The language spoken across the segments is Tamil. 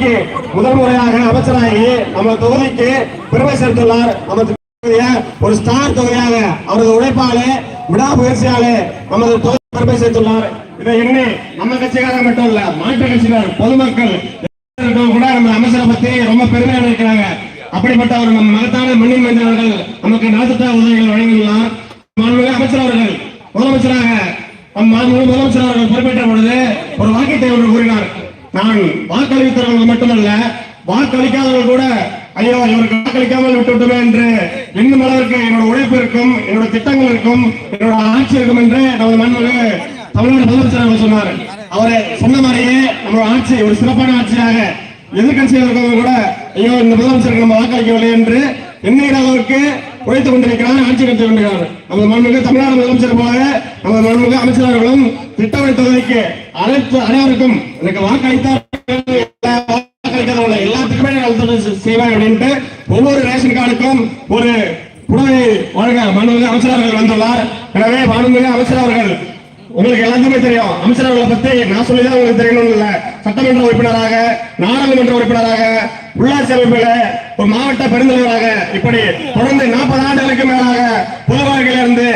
தொகுதிக்கு முதல் முறையாக அமைச்சராகி நம்ம தொகுதிக்கு பெருமை சேர்த்துள்ளார் நமது ஒரு ஸ்டார் தொகையாக அவரது உழைப்பாலே விடாமுயற்சியாலே நமது தொகுதி பெருமை சேர்த்துள்ளார். இதை எண்ணி நம்ம கட்சிக்காரர் மட்டும் இல்ல மாற்று கட்சியினர் பொதுமக்கள் கூட நம்ம அமைச்சரை பத்தி ரொம்ப பெருமையா நினைக்கிறாங்க. அப்படிப்பட்ட ஒரு நம்ம மகத்தான மண்ணின் மைந்தவர்கள் நமக்கு நலத்திட்ட உதவிகள் வழங்கியுள்ளார். மாண்புமிகு அமைச்சர் அவர்கள் முதலமைச்சராக நம் மாண்புமிகு முதலமைச்சர் அவர்கள் பொறுப்பேற்ற பொழுது ஒரு வாக்கியத்தை ஒன்று கூறினார். நான் வாக்களித்தவர்கள் மட்டுமல்ல வாக்களிக்காதவர்கள் கூட ஐயோ இவருக்கு வாக்களிக்காமல் விட்டுவிட்டுமே என்று இன்னும் அளவிற்கு என்னோட உழைப்பு இருக்கும் என்னோட திட்டங்கள் இருக்கும் என்னோட ஆட்சி இருக்கும் என்று நமது மண்புமிகு தமிழ்நாடு முதலமைச்சர் அவர் சொன்னார். அவரை சொன்ன மாதிரியே நம்மளோட ஆட்சி ஒரு சிறப்பான ஆட்சியாக எதிர்கட்சியில் இருக்கவங்க கூட ஐயோ இந்த முதலமைச்சருக்கு நம்ம வாக்களிக்கவில்லை என்று எண்ணுகிற அளவுக்கு உழைத்துக் கொண்டிருக்கிறார் ஆட்சி நடத்தி கொண்டிருக்கிறார். நமது மண்மிகு தமிழ்நாடு முதலமைச்சர் போல நமது மண்மிகு அமைச்சர்களும் திட்டமிட்ட தொகுதிக்கு அனைத்து அனைவருக்கும் எனக்கு வாக்களித்தார். எல்லாத்துக்குமே செய்வேன் அப்படின்ட்டு ஒவ்வொரு ரேஷன் கார்டுக்கும் ஒரு புடவை வழங்க மண்மிகு அமைச்சர் அவர்கள் வந்துள்ளார். எனவே மண்மிகு அமைச்சர் அவர்கள் உங்களுக்கு எல்லாத்துக்குமே தெரியும். அமைச்சர் அவர்களை பத்தி நான் சொல்லிதான் உங்களுக்கு தெரியணும் இல்ல. சட்டமன்ற உறுப்பினராக நாடாளுமன்ற உறுப்பினராக உள்ளாட்சி அமைப்புல ஒரு மாவட்ட பெருந்தலைவராக இப்படி தொடர்ந்து நாற்பது ஆண்டுகளுக்கு மேலாக பொது வாழ்க்கையில இருந்து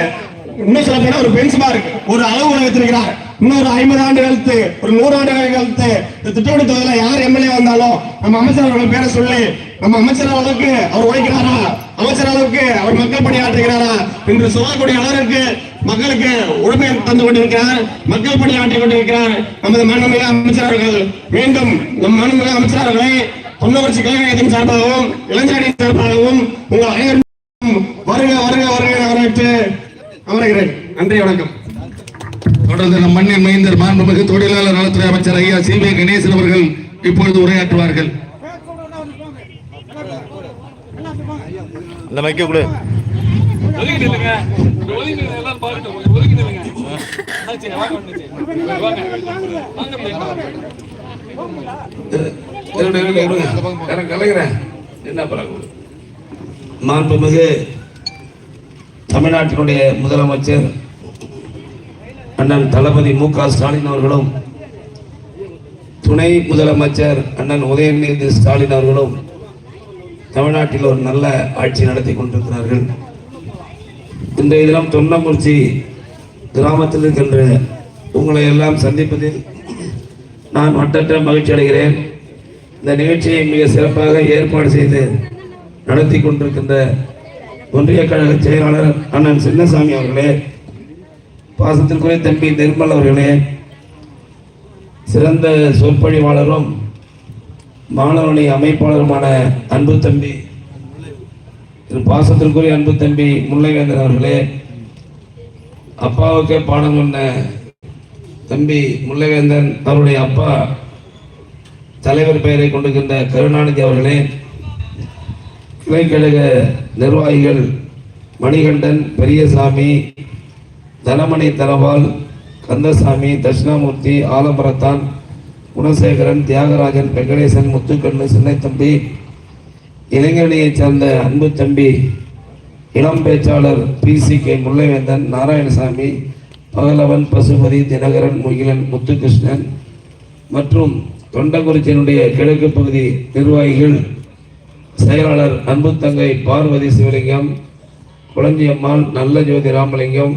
இன்னும் சொல்ல போனா ஒரு பெஞ்ச் மார்க் ஒரு அளவு வைத்திருக்கிறார் இன்னொரு ஐம்பது ஆண்டு கழித்து ஒரு நூறு ஆண்டு கழித்து இந்த திட்டமிட்ட தொகுதியில யார் எம்எல்ஏ வந்தாலும் நம்ம அமைச்சர் அவர்கள் பேரை சொல்லி நம்ம அமைச்சர் அளவுக்கு அவர் உழைக்கிறாரா? அமைச்சர் அளவுக்கு அவர் மக்கள் பணியாற்றுகிறாரா என்று சொல்லக்கூடிய அளவிற்கு மக்களுக்கு உழைப்பை தந்து கொண்டிருக்கிறார் மக்கள் பணி கொண்டிருக்கிறார் நமது மாண்புமிகு அமைச்சர் அவர்கள். மீண்டும் நம் மாண்புமிகு அமைச்சர் அவர்களை தொண்ணூறு கழகத்தின் சார்பாகவும் இளைஞரின் சார்பாகவும் உங்கள் அனைவரும் வருக வருக வருக வரவேற்று அமர்கிறேன் நன்றி வணக்கம் தொடர்ந்து நம் மண்ணின் மைந்தர் மாண்புமிகு தொழிலாளர் நலத்துறை அமைச்சர் ஐயா சி வி கணேசன் அவர்கள் இப்பொழுது உரையாற்றுவார்கள் அந்த மைக்க கொடு ஒதுங்கி நில்லுங்க இங்க ஒதுங்கி நில்லுங்க எல்லாரும் பார்க்கட்டும் கொஞ்சம் ஒதுங்கி நில்லுங்க அண்ணாச்சி, வாங்க அண்ணாச்சி. வாங்க வாங்க பிள்ளைங்க. இருங்க, இருங்க, இருங்க. எனக்கு கலைகிறேன் என்ன பரவாயில்ல மாண்புமிகு தமிழ்நாட்டினுடைய முதலமைச்சர் அண்ணன் தளபதி மு க ஸ்டாலின் அவர்களும் துணை முதலமைச்சர் அண்ணன் உதயநிதி ஸ்டாலின் அவர்களும் தமிழ்நாட்டில் ஒரு நல்ல ஆட்சி நடத்தி கொண்டிருக்கிறார்கள். இன்றைய தினம் தொண்டமுர்ச்சி கிராமத்தில் இருக்கின்ற உங்களை எல்லாம் சந்திப்பதில் நான் மட்டற்ற மகிழ்ச்சி அடைகிறேன். இந்த நிகழ்ச்சியை மிக சிறப்பாக ஏற்பாடு செய்து நடத்தி கொண்டிருக்கின்ற ஒன்றிய கழக செயலாளர் அண்ணன் சின்னசாமி அவர்களே பாசத்திற்குரிய தம்பி நிர்மல் அவர்களே சிறந்த சொற்பொழிவாளரும் மாணவனை அமைப்பாளருமான அன்பு தம்பி திரு பாசத்திற்குரிய அன்பு தம்பி முல்லைவேந்தன் அவர்களே அப்பாவுக்கே பாடம் சொன்ன தம்பி முல்லைவேந்தன் அவருடைய அப்பா தலைவர் பெயரை கொண்டிருக்கின்ற கருணாநிதி அவர்களே கிளைக்கழக நிர்வாகிகள் மணிகண்டன் பெரியசாமி தனமணி தனபால் கந்தசாமி தட்சிணாமூர்த்தி ஆலம்பரத்தான் குணசேகரன் தியாகராஜன் வெங்கடேசன் முத்துக்கண்ணு சின்னத்தம்பி இளைஞரணியைச் சேர்ந்த அன்பு தம்பி இளம் பேச்சாளர் P C K Mullaivendhan Narayanasamy Pagalavan Pasupathi Dhinakaran Mugilan Muthukrishnan மற்றும் தொண்டக்குறிச்சியினுடைய கிழக்கு பகுதி நிர்வாகிகள் செயலாளர் அன்பு தங்கை பார்வதி சிவலிங்கம் குளஞ்சியம்மாள் நல்ல ஜோதி ராமலிங்கம்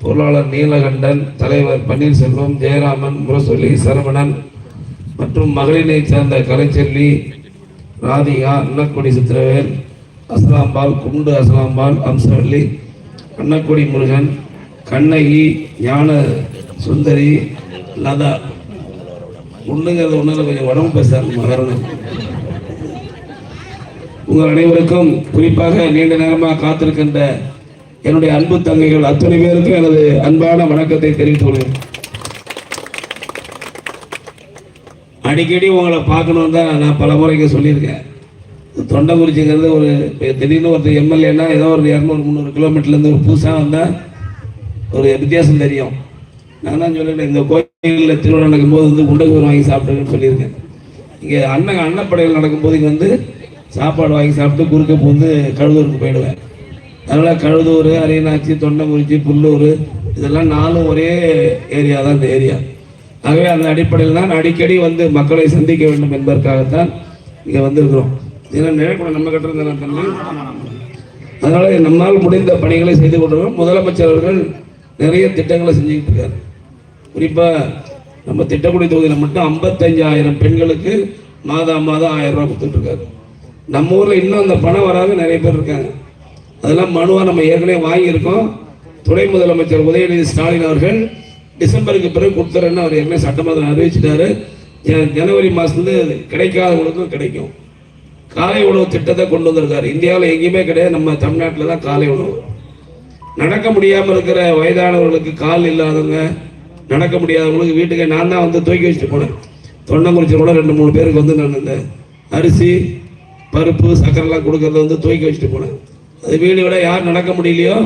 பொருளாளர் நீலகண்டன் தலைவர் பன்னீர்செல்வம் ஜெயராமன் முரசொலி சரவணன் மற்றும் மகளிரை சேர்ந்த கலைச்செல்வி ராதிகா அன்னக்குடி சித்திரவேல் அஸ்லாம்பால் குண்டு அஸ்லாம்பால் அம்சவல்லி அன்னக்குடி முருகன் கண்ணகி ஞான சுந்தரி லதா. ஒண்ணுங்கிறது ஒன்றும் கொஞ்சம் உடம்பு பேசுறாங்க மகரணம் உங்கள் அனைவருக்கும் குறிப்பாக நீண்ட நேரமாக காத்திருக்கின்ற என்னுடைய அன்பு தங்கைகள் அத்தனை பேருக்கும் எனது அன்பான வணக்கத்தை தெரிவித்துக் கொள்கிறேன் அடிக்கடி உங்களை பார்க்கணும் தான் நான் பல முறைக்கு சொல்லியிருக்கேன். தொண்டங்குறிச்சிங்கிறது ஒரு திடீர்னு ஒருத்தர் எம்எல்ஏனா ஏதோ ஒரு இரநூறு முந்நூறு கிலோமீட்டர்லேருந்து ஒரு புதுசாக வந்தால் ஒரு வித்தியாசம் தெரியும். நான் தான் சொல்லிட்டேன் இந்த கோயிலில் திருவிழா நடக்கும்போது வந்து உண்டகூர் வாங்கி சாப்பிட்டுருக்கேன்னு சொல்லியிருக்கேன். இங்கே அண்ணன் அன்னப்படையில் நடக்கும்போது இங்கே வந்து சாப்பாடு வாங்கி சாப்பிட்டு குறுக்க பூந்து கழுதூருக்கு போயிடுவேன். அதனால் கழுதூர் அரியநாச்சி தொண்டமுறிச்சி புல்லூர் இதெல்லாம் நாலும் ஒரே ஏரியா தான் இந்த ஏரியா ஆகவே அந்த அடிப்படையில் தான் அடிக்கடி வந்து மக்களை சந்திக்க வேண்டும் என்பதற்காகத்தான் இங்கே வந்திருக்கிறோம். ஏன்னா நிழக்கூடம் நம்ம கட்டுறது தண்ணி அதனால் நம்மால் முடிந்த பணிகளை செய்து கொண்டிருக்கோம் முதலமைச்சர் அவர்கள் நிறைய திட்டங்களை செஞ்சுக்கிட்டு இருக்கார். குறிப்பாக நம்ம திட்டக்குடி தொகுதியில் மட்டும் 55000 பெண்களுக்கு மாதம் மாதம் ஆயிரம் ரூபா கொடுத்துட்ருக்காரு நம்ம ஊரில் இன்னும் அந்த பணம் வராத நிறைய பேர் இருக்காங்க. அதெல்லாம் மனுவா நம்ம ஏற்கனவே வாங்கியிருக்கோம். துணை முதலமைச்சர் உதயநிதி ஸ்டாலின் அவர்கள் டிசம்பருக்கு பிறகு கொடுத்துறேன்னு அவர் ஏற்கனவே சட்டமன்றம் அறிவிச்சிட்டாரு. ஜ- ஜனவரி மாசத்துல கிடைக்காதவங்களுக்கும் கிடைக்கும். காலை உணவு திட்டத்தை கொண்டு வந்திருக்காரு. இந்தியாவில் எங்கேயுமே கிடையாது. நம்ம தமிழ்நாட்டில் தான் காலை உணவு. நடக்க முடியாமல் இருக்கிற வயதானவர்களுக்கு கால் இல்லாதவங்க நடக்க முடியாதவங்களுக்கு வீட்டுக்கு நான் தான் வந்து தூக்கி வச்சுட்டு போனேன். தொண்டங்குறிச்சி கூட ரெண்டு மூணு பேருக்கு வந்து நான் இந்த அரிசி பருப்பு சக்கரைலாம் கொடுக்கறத வந்து தூக்கி வச்சுட்டு போனேன். அது வீடு விட யார் நடக்க முடியலையோ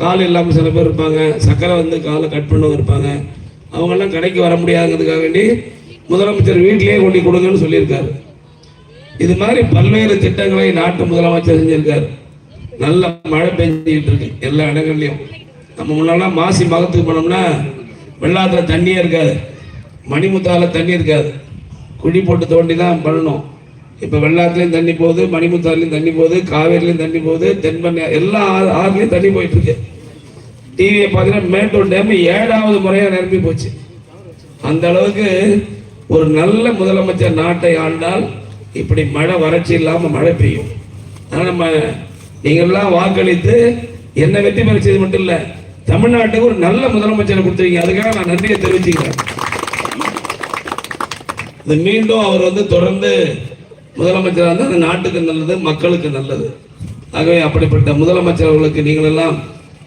கால் இல்லாமல் சில பேர் இருப்பாங்க. சக்கரை வந்து காலை கட் பண்ணவங்க இருப்பாங்க. அவங்கெல்லாம் கடைக்கு வர முடியாதுங்கிறதுக்காக வேண்டி முதலமைச்சர் வீட்டிலேயே கொண்டு கொடுங்கன்னு சொல்லியிருக்காரு. இது மாதிரி பல்வேறு திட்டங்களை நாட்டு முதலமைச்சர் செஞ்சிருக்காரு. நல்ல மழை பெஞ்சிக்கிட்டு இருக்கு எல்லா இடங்கள்லையும். நம்ம முன்னெல்லாம் மாசி மகத்துக்கு போனோம்னா வெள்ளாத்துல தண்ணியே இருக்காது. மணிமுத்தால தண்ணி இருக்காது. குழி போட்டு தோண்டி தான் பண்ணணும். இப்போ வெள்ளாத்துலேயும் தண்ணி போகுது மணிமுத்தாறுலையும் தண்ணி போகுது காவேரிலையும் தண்ணி போகுது தென்பண்ணை எல்லா ஆறு- ஆறுலையும் தண்ணி போயிட்டு இருக்கு. டிவியை பார்த்தீங்கன்னா மேட்டூர் டேம் ஏழாவது முறையாக நிரம்பி போச்சு. அந்த அளவுக்கு ஒரு நல்ல முதலமைச்சர் நாட்டை ஆண்டால் இப்படி மழை வறட்சி இல்லாமல் மழை பெய்யும். ஆனால் நம்ம நீங்கள்லாம் வாக்களித்து என்ன வெற்றி பெற செய்து மட்டும் இல்லை தமிழ்நாட்டுக்கு ஒரு நல்ல முதலமைச்சரை கொடுத்துருக்கீங்க. அதுக்காக நான் நன்றியை தெரிவிச்சுக்கிறேன். மீண்டும் அவர் வந்து தொடர்ந்து முதலமைச்சராக இருந்தால் அந்த நாட்டுக்கு நல்லது மக்களுக்கு நல்லது. ஆகவே அப்படிப்பட்ட முதலமைச்சர் அவர்களுக்கு நீங்கள் எல்லாம்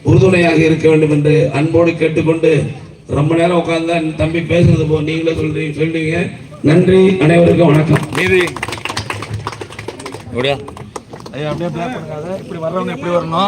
உறுதுணையாக இருக்க வேண்டும் என்று அன்போடு கேட்டுக்கொண்டு ரொம்ப நேரம் உட்கார்ந்தா என் தம்பி பேசுறது போ நீங்களே சொல்றீங்க சொல்றீங்க. நன்றி அனைவருக்கும் வணக்கம். மீதி. அப்படியே? பிளாக் பண்ணுங்க இப்படி வர்றவங்க எப்படி வரணும்?